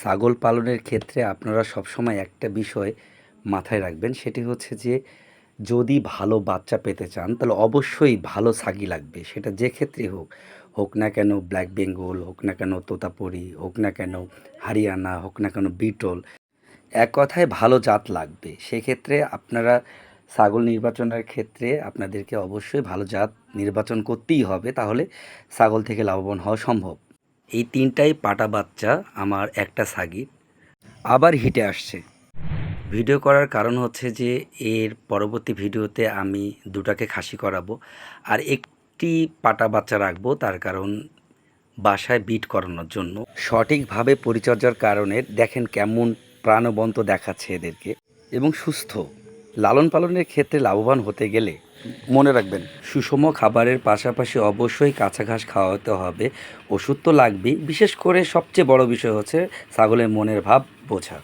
ছাগল পালনের ক্ষেত্রে আপনারা সবসময় একটা বিষয় মাথায় রাখবেন, সেটি হচ্ছে যে যদি ভালো বাচ্চা পেতে চান, তাহলে অবশ্যই ভালো ছাগি লাগবে। সেটা যে ক্ষেত্রে হোক হোক না কেন ব্ল্যাক বেঙ্গল, হোক না কেন তোতাপুরি, হোক না কেন হারিয়ানা, হোক না কেন বিটল, এক কথায় ভালো জাত লাগবে। সেক্ষেত্রে আপনারা ছাগল নির্বাচনের ক্ষেত্রে আপনাদেরকে অবশ্যই ভালো জাত নির্বাচন করতেই হবে, তাহলে ছাগল থেকে লাভবান হওয়া সম্ভব। এই তিনটাই পাটা বাচ্চা আমার একটা ছাগি আবার হিটে আসছে। ভিডিও করার কারণ হচ্ছে যে, এর পরবর্তী ভিডিওতে আমি দুটাকে খাসি করাবো আর একটি পাটা বাচ্চা রাখব তার কারণ বাসায় বিট করানোর জন্য। সঠিকভাবে পরিচর্যার কারণে দেখেন কেমন প্রাণবন্ত দেখাচ্ছে এদেরকে এবং সুস্থ। লালন পালনের ক্ষেত্রে লাভবান হতে গেলে মনে রাখবেন, সুষম খাবারের পাশাপাশি অবশ্যই কাঁচা ঘাস খাওয়াতে হবে। ওষুধ তো লাগবেই। বিশেষ করে সবচেয়ে বড় বিষয় হচ্ছে ছাগলের মনের ভাব বোঝা।